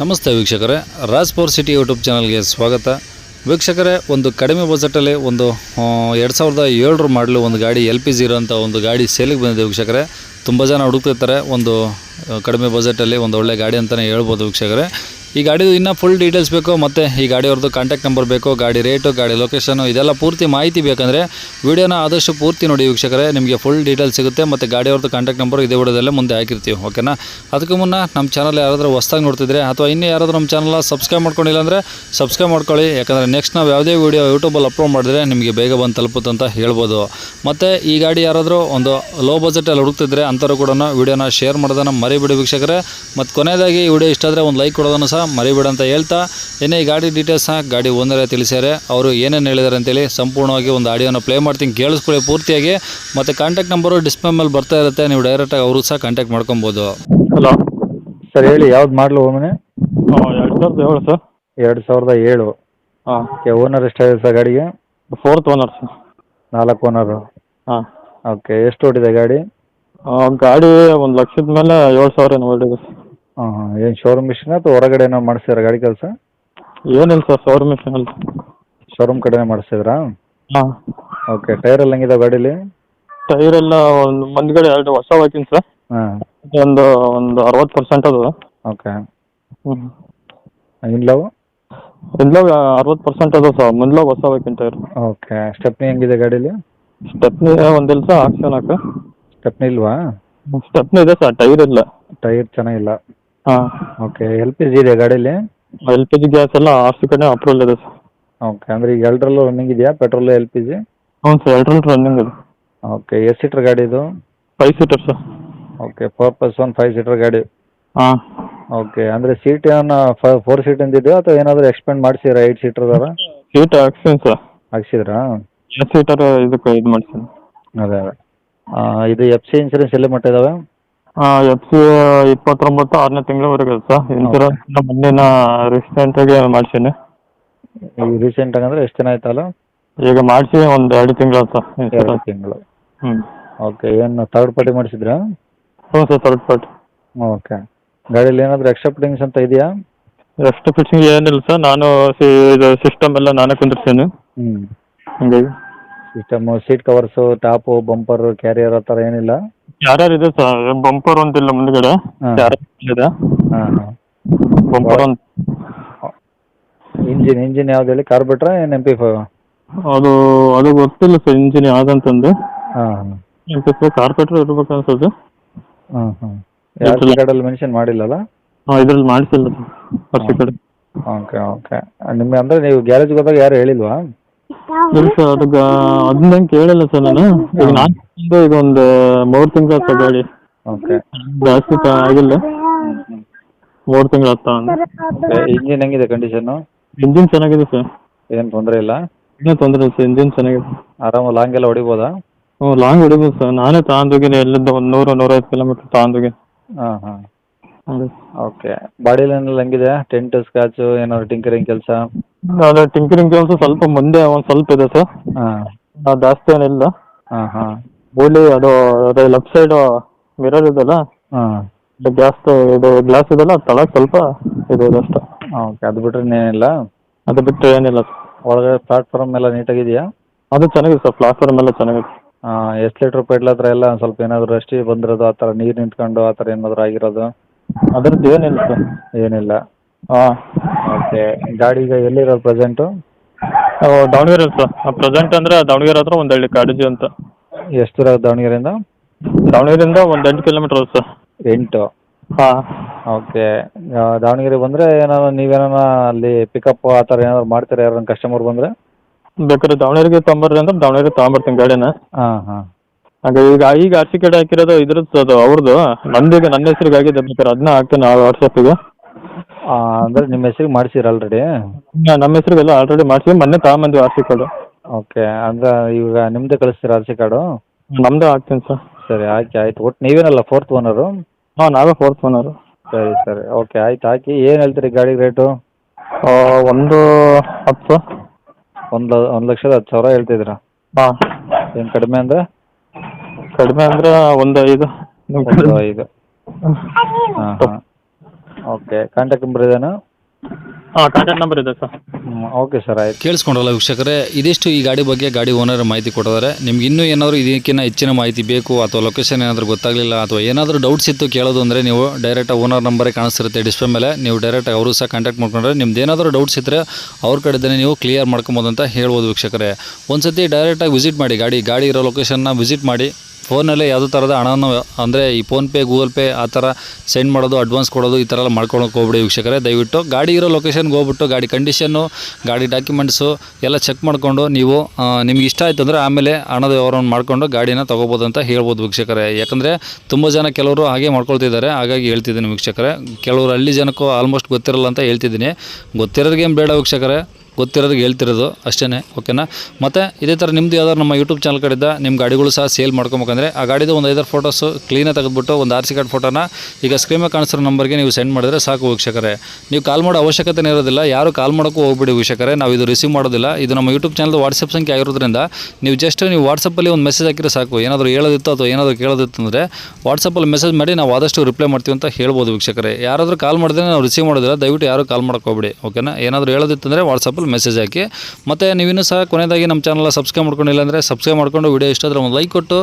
ನಮಸ್ತೆ ವೀಕ್ಷಕರೇ. Raj power city YouTube ಚಾನಲ್ಗೆ ಸ್ವಾಗತ. ವೀಕ್ಷಕರೇ, ಒಂದು ಕಡಿಮೆ ಬಜೆಟಲ್ಲಿ ಒಂದು ಎರಡು ಸಾವಿರದ ಏಳರ ಮಾಡಲು ಒಂದು ಗಾಡಿ ಎಲ್ ಪಿ ಜೀರೋ ಅಂತ ಒಂದು ಗಾಡಿ ಸೇಲಿಗೆ ಬಂದಿದೆ ವೀಕ್ಷಕರೇ. ತುಂಬ ಜನ ಹುಡುಕ್ತಿರ್ತಾರೆ, ಒಂದು ಕಡಿಮೆ ಬಜೆಟಲ್ಲಿ ಒಂದು ಒಳ್ಳೆ ಗಾಡಿ ಅಂತಲೇ ಹೇಳ್ಬೋದು ವೀಕ್ಷಕರೇ. ಈ ಗಾಡಿದು ಇನ್ನೂ ಫುಲ್ ಡೀಟೇಲ್ಸ್ ಬೇಕು, ಮತ್ತು ಈ ಗಾಡಿಯವ್ರದ್ದು ಕಾಂಟ್ಯಾಕ್ಟ್ ನಂಬರ್ ಬೇಕು, ಗಾಡಿ ರೇಟು ಗಾಡಿ ಲೊಕೇಶನು ಇದೆಲ್ಲ ಪೂರ್ತಿ ಮಾಹಿತಿ ಬೇಕಂದರೆ ವೀಡಿಯೋನ ಆದಷ್ಟು ಪೂರ್ತಿ ನೋಡಿ ವೀಕ್ಷಕರೇ, ನಿಮಗೆ ಫುಲ್ ಡೀಟೇಲ್ಸ್ ಸಿಗುತ್ತೆ, ಮತ್ತು ಗಾಡಿಯವ್ರದ್ದು ಕಾಂಟ್ಯಾಕ್ಟ್ ನಂಬರ್ ಇದೇ ವಿಡಿಯೋದಲ್ಲೇ ಮುಂದೆ ಹಾಕಿರ್ತೀವಿ ಓಕೆನಾ ಅದಕ್ಕೂ ಮುನ್ನ ನಮ್ಮ ಚಾನಲ್ ಯಾರಾದರೂ ಹೊಸ್ದಾಗಿ ನೋಡ್ತಿದ್ರೆ, ಅಥವಾ ಇನ್ನೂ ಯಾರಾದರೂ ನಮ್ಮ ಚಾನಲ್ನ ಸಬ್ಸ್ಕ್ರೈಬ್ ಮಾಡ್ಕೊಂಡಿಲ್ಲ ಅಂದರೆ ಸಬ್ಸ್ಕ್ರೈಬ್ ಮಾಡ್ಕೊಳ್ಳಿ, ಯಾಕಂದರೆ ನೆಕ್ಸ್ಟ್ ನಾವು ಯಾವುದೇ ವೀಡಿಯೋ ಯೂಟ್ಯೂಬಲ್ಲಿ ಅಪ್ಲೋಡ್ ಮಾಡಿದ್ರೆ ನಿಮಗೆ ಬೇಗ ಬಂದು ತಲುಪುತ್ತೆ ಅಂತ ಹೇಳ್ಬೋದು. ಮತ್ತು ಈ ಗಾಡಿ ಯಾರಾದರೂ ಒಂದು ಲೋ ಬಜೆಟಲ್ಲಿ ಹುಡುಕ್ತಿದ್ರೆ ಅಂಥವ್ರು ಕೂಡ ವೀಡಿಯೋನ ಶೇರ್ ಮಾಡೋದನ್ನು ಮರಿಬಿಡಿ ವೀಕ್ಷಕರೇ, ಮತ್ತು ಕೊನೆಯದಾಗಿ ಈ ವಿಡಿಯೋ ಇಷ್ಟ ಆದರೆ ಒಂದು ಲೈಕ್ ಕೊಡೋದನ್ನು ಸಹ ಮರಿಬೇಡ ಅಂತ ಹೇಳ್ತಾ ಏನೇ ಈ ಗಾಡಿ ಡೀಟೇಲ್ಸ್ನ ಗಾಡಿ ಓನರೇ ತಿಳಿಸ್ಯಾರೆ. ಅವರು ಏನೇನು ಹೇಳಿದ್ದಾರೆ ಅಂತೇಳಿ ಸಂಪೂರ್ಣವಾಗಿ ಒಂದು ಆಡಿಯೋನ ಪ್ಲೇ ಮಾಡ್ತೀನಿ. ಕೇಳಿಸ್ಕೊಳ್ಳಿ ಪೂರ್ತಿಯಾಗಿ. ಮತ್ತು ಕಾಂಟ್ಯಾಕ್ಟ್ ನಂಬರು ಡಿಸ್ಪ್ಲೇ ಮೇಲೆ ಬರ್ತಾ ಇರುತ್ತೆ. ನೀವು ಡೈರೆಕ್ಟಾಗಿ ಅವರು ಸಹ ಕಾಂಟ್ಯಾಕ್ಟ್ ಮಾಡ್ಕೊಬೋದು. ಹಲೋ ಸರ್ ಹೇಳಿ ಯಾವ್ದು ಮಾಡಲು ಒಮ್ಮೆ ಎರಡು ಸಾವಿರದ ಏಳು ಸರ್. ಎರಡು ಸಾವಿರದ ಏಳು. ಹಾಂ. ಓಕೆ ಓನರ್ ಎಷ್ಟಾಗಿದೆ ಸರ್ ಗಾಡಿಗೆ? Fourth owner sir. ನಾಲ್ಕು ಓನರು ಹಾಂ. ಓಕೆ ಎಷ್ಟು ಓಡಿದೆ ಗಾಡಿ? ಗಾಡಿ ಒಂದು ಲಕ್ಷದ ಮೇಲೆ ಏಳು ಸಾವಿರ ಏನು ಹೊರಟಿದೆ ಸರ್. ಹಾಂ ಹಾಂ. ಏನು ಶೋರೂಮ್ ಮಿಷಿನ ಅಥವಾ ಹೊರಗಡೆ ಏನೋ ಮಾಡಿಸ್ತೀರಾ ಗಾಡಿ ಕೆಲಸ? ಏನಿಲ್ಲ ಸರ್ ಶೋರೂಮ್ ಮಿಷನಲ್ಲಿ ಶೋರೂಮ್ ಕಡೆನೇ ಮಾಡಿಸಿದ್ರಾ? ಹಾಂ. ಓಕೆ ಟೈರ್ ಎಲ್ಲ ಹೆಂಗಿದೆ ಗಾಡೀಲಿ? ಟೈರ್ ಎಲ್ಲ ಒಂದು ಮುಂದ್ಗಡೆ ಎರಡು ಹೊಸ ಹಾಕಿನಿ ಸರ್. ಹಾಂ. ಒಂದು ಒಂದು ಅರವತ್ತು ಪರ್ಸೆಂಟ್ ಅದು. ಓಕೆ ಹ್ಞೂ ಇಲ್ಲವು ಇಲ್ಲ ಅರವತ್ತು ಪರ್ಸೆಂಟ್ ಅದು ಸರ್. ಮುಂದ್ಲಾಗ ಹೊಸ ಟೈರ್ ಓಕೆ ಸ್ಟೆಪ್ನಿ ಹೆಂಗಿದೆ ಗಾಡೀಲಿ? ಸ್ಟೆಪ್ನಿ ಒಂದಿಲ್ಲ ಸರ್ ಆಕ್ಷನ್ ಹಾಕ ಸ್ಟೆಪ್ನಿ ಇಲ್ವಾ? ಸ್ಟೆಪ್ನಿ ಇದೆ ಸರ್ ಟೈರ್ ಇಲ್ಲ. ಟೈರ್ ಚೆನ್ನಾಗಿಲ್ಲ. ಹಾಂ. ಓಕೆ ಎಲ್ ಪಿ ಜಿ ಇದೆ ಗಾಡೀಲಿ? ಎಲ್ ಪಿ ಜಿ ಗ್ಯಾಸ್ ಎಲ್ಲ ಆಫ್ ಕಡೆ ಅಪ್ರೂವಲ್ ಇದೆ ಸರ್. ಓಕೆ ಅಂದ್ರೆ ಈಗ ಎರಡರಲ್ಲೂ ರನ್ನಿಂಗ್ ಇದೆಯಾ? ಪೆಟ್ರೋಲ್ ಎಲ್ ಪಿ ಜಿ ಹ್ಞೂ ಸರ್ ಎರಡರಲ್ಲಿ ರನ್ನಿಂಗ್ ಇದೆ. ಓಕೆ ಎಷ್ಟು ಸೀಟರ್ ಗಾಡಿ ಇದು? Five seater sir. Okay four plus one five seater ಗಾಡಿ. ಹಾಂ. ಓಕೆ ಅಂದ್ರೆ ಸೀಟ್ ಏನು ಫೋರ್ ಸೀಟ್ ಇದೆಯಾ ಅಥವಾ ಏನಾದರೂ ಎಕ್ಸ್ಪೆಂಡ್ ಮಾಡಿಸಿರಾ ಏಯ್ಟ್ ಸೀಟರ್ ಅದಾರ ಸೀಟ್ ಹಾಕ್ಸಿನಿ ಸರ್. ಹಾಕ್ಸಿದ್ರಾ? ಎಷ್ಟು ಸೀಟರ್ ಇದಕ್ಕೆ ಇದು ಮಾಡ್ತೀನಿ ಅದೇ ಅದೇ. ಇದು ಎಫ್ ಸಿ ಇನ್ಸೂರೆನ್ಸ್ ಎಲ್ಲಿ ಮಟ್ಟ ಇದಾವೆ? ಎಫ್ ಸಿ ಇಪ್ಪತ್ತೊಂಬತ್ತು ಆರನೇ ತಿಂಗಳವರೆಗೆ ಸರ್ ಇನ್ಸೂರೆನ್ಸ್ ಮೊನ್ನೆನ ರೀಸೆಂಟಾಗಿ ಮಾಡ್ಸೀನಿ? ರೀಸೆಂಟ್ ಆಗಂದ್ರೆ ಎಷ್ಟು ದಿನ ಆಯ್ತಲ್ಲ? ಈಗ ಮಾಡಿಸಿ ಒಂದು ಎರಡು ತಿಂಗಳು ಸರ್ ಎರಡು ಇನ್ಸೂರೆನ್ಸ್ ತಿಂಗಳು. ಹ್ಮ್. ಓಕೆ ಏನು ಥರ್ಡ್ ಪಾರ್ಟಿ ಮಾಡಿಸಿದ್ರಾ? ಹ್ಞೂ ಸರ್ ಥರ್ಡ್ ಪಾರ್ಟಿ ಓಕೆ ಗಾಡಿಯಲ್ಲಿ ಏನಾದರೂ ಎಕ್ಸ್ಟ್ರಾ ಫಿಟ್ಟಿಂಗ್ಸ್ ಅಂತ ಇದೆಯಾ? ಎಷ್ಟು ಫಿಟ್ಟಿಂಗ್ ಏನಿಲ್ಲ ಸರ್ ನಾನು ಸಿ ಇದು ಸಿಸ್ಟಮ್ ಎಲ್ಲ ನಾನೇ ಕುಂದಿರ್ತೀನಿ ಹ್ಞೂ ಹಂಗಾಗಿ. System seat covers top bumper carrier ಆ ಥರ ಏನಿಲ್ಲ? ಯಾರ್ಯಾರು ಇದೆ ಸರ್? ಬಂಪರ್ ಒಂದಿಲ್ಲ ಮುಂದ್ಗಡೆ? ಹಾಂ. ಯಾರ್ಯಾರು ಇದೆ? ಹಾಂ ಬಂಪರ್ ಒಂದು ಇಂಜಿನ್ ಇಂಜಿನ್ ಯಾವ್ದು ಹೇಳಿ? ಕಾರ್ಬೆಟ್ರಾ ಏನು ಎಂ ಪಿ ಫೈವ್ ಅದು ಅದು ಗೊತ್ತಿಲ್ಲ ಸರ್ ಇಂಜಿನ್ ಯಾವ್ದಂತಂದು. ಹಾಂ. ಕಾರ್ಪೆಟ್ರ್ ಇರ್ಬೇಕು ಅನ್ಸುತ್ತೆ ಹಾಂ ಮೆನ್ಷನ್ ಮಾಡಿಲ್ಲಲ್ಲ? ಹಾಂ ಇದ್ರಲ್ಲಿ ಮಾಡಿಸಿಲ್ಲ ಸರ್ ಕಡೆ. Okay okay. ನಿಮಗೆ ಅಂದರೆ ನೀವು ಗ್ಯಾರೇಜ್ ಹೋದಾಗ ಯಾರು ಹೇಳಿಲ್ವಾ? ಇಲ್ಲ ಸರ್ ಅದು ಅದನ್ನ ಹೆಂಗೆ ಕೇಳಿಲ್ಲ ಸರ್ ನಾನು. ಈಗ ನಾನು ಈಗ ಒಂದು ಮೂರು ತಿಂಗಳು ಗಾಡಿ ಓಕೆ ಜಾಸ್ತಿ ತ- ಆಗಿಲ್ಲ. ಮೂರು ತಿಂಗಳು ಆಗ್ತಾ ಇಂಜಿನ್ ಹೆಂಗಿದೆ ಕಂಡೀಷನ್ ಇಂಜಿನ್ ಚೆನ್ನಾಗಿದೆ ಸರ್ ಏನು ತೊಂದರೆ ಇಲ್ಲ? ಇನ್ನೂ ತೊಂದರೆ ಇಲ್ಲ ಸರ್ ಇಂಜಿನ್ ಚೆನ್ನಾಗಿದೆ. ಆರಾಮ ಲಾಂಗ್ ಎಲ್ಲ ಹೊಡಿಬೋದಾ? ಹ್ಞೂ ಲಾಂಗ್ ಹೊಡಿಬೋದು ಸರ್ ನಾನೇ ತಗೊಂಡೋಗಿನಿ ಎಲ್ಲಿಂದ ಒಂದು ನೂರು ನೂರೈವತ್ತು ಕಿಲೋಮೀಟ್ರ್ ತಗೊಂಡೋಗಿ ಹಾಂ ಹಾಂ. ಹೌದು. ಓಕೆ ಬಾಡಿ ಲೈನಲ್ಲಿ ಹೆಂಗಿದೆ? ಟೆಂಟ್ ಸ್ಕ್ರಾಚು ಏನಾದ್ರು ಟಿಂಕರಿಂಗ್ ಕೆಲಸ? ಅದೇ ಟಿಂಕರಿಂಗ್ ಕೆಲಸ ಸ್ವಲ್ಪ ಮುಂದೆ ಒಂದು ಸ್ವಲ್ಪ ಇದೆ ಸರ್ ಹಾಂ. ಆ, ಜಾಸ್ತಿ ಏನಿಲ್ಲ ಹಾಂ ಹಾಂ. ಬೋಲಿ ಅದು ಅದೇ ಲೆಫ್ಟ್ ಸೈಡ್ ಮಿರರ್ ಇದೆಲ್ಲ ಹಾಂ. ಗ್ಯಾಸ್ ಇದು ಗ್ಲಾಸ್ ಇದೆಲ್ಲ ತಳ ಸ್ವಲ್ಪ ಇದು ಇದೆ ಅಷ್ಟೇ. ಓಕೆ ಅದು ಬಿಟ್ಟರೆ ಏನಿಲ್ಲ ಅದು ಬಿಟ್ಟು ಏನಿಲ್ಲ ಸರ್ ಒಳಗಡೆ ಪ್ಲಾಟ್ಫಾರ್ಮ್ ಎಲ್ಲ ನೀಟಾಗಿದೆಯಾ ಅದು ಚೆನ್ನಾಗಿದೆ ಸರ್ ಪ್ಲಾಟ್ಫಾರ್ಮ್ ಎಲ್ಲ ಚೆನ್ನಾಗಿದೆ. ಹಾಂ ಎಷ್ಟು ಲೀಟ್ರ್ ಪೆಟ್ಲ್ ಹತ್ರ ಎಲ್ಲ ಒಂದ್ ಸ್ವಲ್ಪ ಏನಾದರೂ ರಷ್ಟಿ ಬಂದಿರೋದು ಆ ತರ ನೀರು ನಿಂತ್ಕೊಂಡು ಆ ಥರ ಏನಾದರೂ ಆಗಿರೋದು? ಅದ್ರದ್ದು ಏನಿಲ್ಲ ಸರ್ ಏನಿಲ್ಲ. ಹಾಂ. ಓಕೆ ಗಾಡಿ ಈಗ ಎಲ್ಲಿರೋದು ಪ್ರೆಸೆಂಟು? ದಾವಣಗೆರೆ ಸರ್. ಪ್ರೆಸೆಂಟ್ ಅಂದರೆ ದಾವಣಗೆರೆ ಹತ್ರ ಒಂದು ಹಳ್ಳಿ ಕಾಡಜಿ ಅಂತ. ಎಷ್ಟು ದೂರ ದಾವಣಗೆರೆಯಿಂದ? ದಾವಣಗೆರೆಯಿಂದ ಒಂದು ಎಂಟು ಕಿಲೋಮೀಟರ್ ಸರ್. ಎಂಟು? ಹಾಂ. ಓಕೆ ದಾವಣಗೆರೆ ಬಂದರೆ ಏನಾದ್ರು ನೀವೇನಾರ ಅಲ್ಲಿ ಪಿಕಪ್ ಆ ಥರ ಏನಾದ್ರು ಮಾಡ್ತೀರಾ ಯಾರನ್ನ ಕಸ್ಟಮರ್ ಬಂದರೆ? ಬೇಕಾದ್ರೆ ದಾವಣಗೆರೆಗೆ ತೊಗೊಂಬರ್ರಿ ಅಂದ್ರೆ ದಾವಣಗೆರೆ ತೊಗೊಂಬರ್ತೀನಿ ಗಾಡಿನ. ಹಾಂ ಹಾಂ. ಹಾಗೆ ಈಗ ಈಗ ಆರ್ ಕಡೆ ಹಾಕಿರೋದು ಇದ್ರದ್ದು ಅದು ಅವ್ರದ್ದು ನಂದೀಗ ನನ್ನ ಹೆಸರಿಗಾಗಿ ಆಗಿದೆ ಬೇಕಾದ್ರೆ ಅದನ್ನ ಹಾಕ್ತೀನಿ ವಾಟ್ಸಪ್ಪಿಗೆ ಅಂದರೆ ನಿಮ್ಮ ಹೆಸ್ರಿಗೆ ಮಾಡ್ಸಿರ ಆಲ್ರೆಡಿ ನಮ್ಮ ಹೆಸ್ರಿಗೆಲ್ಲ ಆಲ್ರೆಡಿ ಮಾಡ್ಸಿ ಮೊನ್ನೆ ತಗೊಂಬಂದ್ವಿ ಆರ್ ಸಿ ಕಾರ್ಡು. ಓಕೆ ಅಂದ್ರೆ ಈಗ ನಿಮ್ಮದೇ ಕಳಿಸ್ತೀರಾ ಆರ್ ಸಿ ಕಾರ್ಡು? ನಮ್ಮದೇ ಹಾಕ್ತೀನಿ ಸರ್. ಸರಿ ಹಾಕಿ ಆಯ್ತು. ಒಟ್ಟು ನೀವೇನಲ್ಲ ಫೋರ್ತ್ ಓನರು ಹಾಂ ನಾವೇ ಫೋರ್ತ್ ಓನರು ಸರಿ ಸರಿ. ಓಕೆ ಆಯ್ತು ಹಾಕಿ. ಏನು ಹೇಳ್ತೀರಿ ಗಾಡಿ ರೇಟು ಒಂದು ಹತ್ತು. ಒಂದು ಒಂದು ಲಕ್ಷದ ಹತ್ತು ಸಾವಿರ ಹೇಳ್ತಿದ್ದೀರಾ? ಹಾಂ. ಏನು ಕಡಿಮೆ ಅಂದ್ರೆ? ಕಡಿಮೆ ಅಂದ್ರೆ ಒಂದು ಐದು. ಒಂದು ಐದು. ಹಾಂ ಹಾಂ. ಓಕೆ ಕಾಂಟ್ಯಾಕ್ಟ್ ನಂಬರ್ ಇದೇನಾ? ಹಾಂ ಕಾಂಟ್ಯಾಕ್ಟ್ ನಂಬರ್ ಇದೆ ಸರ್. ಓಕೆ ಸರ್ ಆಯ್ತು. ಕೇಳಿಸ್ಕೊಂಡ್ರಲ್ಲ ವೀಕ್ಷಕರೇ ಇದಿಷ್ಟು ಈ ಗಾಡಿ ಬಗ್ಗೆ ಗಾಡಿ ಓನರ್ ಮಾಹಿತಿ ಕೊಟ್ಟಿದ್ದಾರೆ. ನಿಮ್ಗೆ ಇನ್ನೂ ಏನಾದರೂ ಇದಕ್ಕಿಂತ ಹೆಚ್ಚಿನ ಮಾಹಿತಿ ಬೇಕು ಅಥವಾ ಲೊಕೇಶನ್ ಏನಾದರೂ ಗೊತ್ತಾಗಲಿಲ್ಲ ಅಥವಾ ಏನಾದರೂ ಡೌಟ್ಸ್ ಇತ್ತು ಕೇಳೋದು ಅಂದರೆ ನೀವು ಡೈರೆಕ್ಟ್ ಓನರ್ ನಂಬರೇ ಕಾಣಿಸ್ತಿರುತ್ತೆ ಡಿಸ್ಪ್ಲೇ ಮೇಲೆ. ನೀವು ಡೈರೆಕ್ಟ್ ಅವರು ಸಹ ಕಾಂಟ್ಯಾಕ್ಟ್ ಮಾಡ್ಕೊಂಡ್ರೆ ನಿಮ್ದು ಏನಾದರೂ ಡೌಟ್ಸ್ ಇದ್ದರೆ ಅವ್ರ ಕಡೆದೇ ನೀವು ಕ್ಲಿಯರ್ ಮಾಡ್ಕೊಬೋದು ಅಂತ ಹೇಳ್ಬೋದು ವೀಕ್ಷಕರೇ. ಒಂದು ಸತಿ ಡೈರೆಕ್ಟಾಗಿ ವಿಸಿಟ್ ಮಾಡಿ ಗಾಡಿ ಗಾಡಿ ಇರೋ ಲೊಕೇಶನ್ನ ವಿಸಿಟ್ ಮಾಡಿ. ಫೋನಲ್ಲೇ ಯಾವುದೋ ಥರದ ಹಣವನ್ನು ಅಂದರೆ ಈ ಫೋನ್ಪೇ, ಗೂಗಲ್ ಪೇ ಆ ಥರ ಸೆಂಡ್ ಮಾಡೋದು, ಅಡ್ವಾನ್ಸ್ ಕೊಡೋದು ಈ ಥರ ಎಲ್ಲ ಮಾಡ್ಕೊಳಕ್ಕೆ ಹೋಗ್ಬಿಡಿ ವೀಕ್ಷಕರೇ. ದಯವಿಟ್ಟು ಗಾಡಿ ಇರೋ ಲೊಕೇಶನ್ಗೆ ಹೋಗ್ಬಿಟ್ಟು ಗಾಡಿ ಕಂಡೀಷನ್ನು ಗಾಡಿ ಡಾಕ್ಯುಮೆಂಟ್ಸು ಎಲ್ಲ ಚೆಕ್ ಮಾಡಿಕೊಂಡು ನೀವು ನಿಮ್ಗೆ ಇಷ್ಟ ಆಯ್ತು ಅಂದರೆ ಆಮೇಲೆ ಹಣದ ವ್ಯವಹಾರವನ್ನು ಮಾಡಿಕೊಂಡು ಗಾಡಿನ ತೊಗೋಬೋದು ಅಂತ ಹೇಳ್ಬೋದು ವೀಕ್ಷಕರೇ. ಯಾಕಂದರೆ ತುಂಬ ಜನ ಕೆಲವರು ಹಾಗೆ ಮಾಡ್ಕೊಳ್ತಿದ್ದಾರೆ. ಹಾಗಾಗಿ ಹೇಳ್ತಿದ್ದೀನಿ ವೀಕ್ಷಕರೇ. ಕೆಲವರು ಹಳ್ಳಿ ಜನಕ್ಕೂ ಆಲ್ಮೋಸ್ಟ್ ಗೊತ್ತಿರಲ್ಲ ಅಂತ ಹೇಳ್ತಿದ್ದೀನಿ. ಗೊತ್ತಿರೋರಿಗೇನು ಬೇಡ ವೀಕ್ಷಕರೇ. ಗೊತ್ತಿರೋರಿಗೆ ಹೇಳ್ತಿರೋದು ಅಷ್ಟೇ ಓಕೆನಾ? ಮತ್ತು ಇದೇ ಥರ ನಿಮ್ಮದು ಯಾವ್ದಾದ್ರು ನಮ್ಮ ಯೂಟ್ಯೂಬ್ ಚಾನಲ್ ಕಡೆಯಿಂದ ನಿಮ್ಮ ಗಾಡಿಗಳು ಸಹ ಸೇಲ್ ಮಾಡ್ಕೊಬೇಕಂದ್ರೆ ಆ ಗಾಡಿದು ಒಂದು ಐದಾರು ಫೋಟೋಸು ಕ್ಲೀನಾಗಿ ತೆಗೆದುಬಿಟ್ಟು ಒಂದು ಆರ್ ಸಿ ಕಾರ್ಡ್ ಫೋಟೋನ ಈಗ ಸ್ಕ್ರೀನ್ ಮೇಲೆ ಕಾಣಿಸಿರೋ ನಂಬರ್ಗೆ ನೀವು ಸೆಂಡ್ ಮಾಡಿದ್ರೆ ಸಾಕು ವೀಕ್ಷಕರೇ. ನೀವು ಕಾಲ್ ಮಾಡೋ ಅವಶ್ಯಕತೆ ಇರೋದಿಲ್ಲ, ಯಾರು ಕಾಲ್ ಮಾಡೋಕ್ಕೂ ಹೋಗ್ಬಿಡಿ ವೀಕ್ಷಕರೇ, ನಾವು ಇದು ರಿಸೀವ್ ಮಾಡೋದಿಲ್ಲ. ಇದು ನಮ್ಮ ಯೂಟ್ಯೂಬ್ ಚಾನಲ್ ವಾಟ್ಸಪ್ ಸಂಖ್ಯೆ ಆಗಿರೋದ್ರಿಂದ ನೀವು ಜಸ್ಟ್ ನೀವು ವಾಟ್ಸಪ್ಪಲ್ಲಿ ಒಂದು ಮೆಸೇಜ್ ಹಾಕಿದ್ರೆ ಸಾಕು. ಏನಾದರೂ ಹೇಳೋದಿತ್ತು ಅಥವಾ ಏನಾದರೂ ಕೇಳೋದಿತ್ತು ಅಂದರೆ ವಾಟ್ಸಪ್ಪಲ್ಲಿ ಮೆಸೇಜ್ ಮಾಡಿ ನಾವು ಆದಷ್ಟು ರಿಪ್ಲೈ ಮಾಡ್ತೀವಿ ಅಂತ ಹೇಳ್ಬೋದು ವೀಕ್ಷಕರೇ. ಯಾರಾದರೂ ಕಾಲ್ ಮಾಡಿದ್ರೆ ನಾವು ರಿಸೀವ್ ಮಾಡೋದಿಲ್ಲ, ದಯವಿಟ್ಟು ಯಾರು ಕಾಲ್ ಮಾಡೋಕೆ ಹೋಗ್ಬಿಡಿ, ಓಕೆನಾ? ಏನಾದರೂ ಹೇಳೋದಿತ್ತು ಅಂದರೆ ವಾಟ್ಸಪ್ಪಲ್ಲಿ ಮೆಸೇಜ್ ಹಾಕಿ. ಮತ್ತು ನೀವಿನ್ನೂ ಸಹ ಕೊನೆಯದಾಗಿ ನಮ್ಮ ಚಾನಲ್ ಸಬ್ಸ್ಕ್ರೈಬ್ ಮಾಡ್ಕೊಂಡಿಲ್ಲ ಅಂದರೆ ಸಬ್ಸ್ಕ್ರೈಬ್ ಮಾಡ್ಕೊಂಡು ವೀಡಿಯೋ ಇಷ್ಟ ಆದರೆ ಒಂದು ಲೈಕ್ ಕೊಟ್ಟು,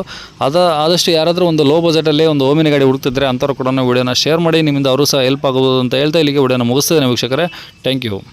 ಅದು ಆದಷ್ಟು ಯಾರಾದರೂ ಒಂದು ಲೋ ಬಜೆಟಲ್ಲಿ ಒಂದು ಓಮಿನ ಗಾಡಿ ಹುಡುಕ್ತಿದ್ರೆ ಅಂಥವ್ರು ಕೂಡ ವಿಡಿಯೋನ ಶೇರ್ ಮಾಡಿ, ನಿಮ್ಮಿಂದ ಅವರು ಸಹ ಹೆಲ್ಪ್ ಆಗೋದು ಅಂತ ಹೇಳ್ತಾ ಇಲ್ಲಿಗೆ ವೀಡಿಯೋನ ಮುಗಿಸ್ತಿದ್ದೇನೆ ವೀಕ್ಷಕರೇ. Thank you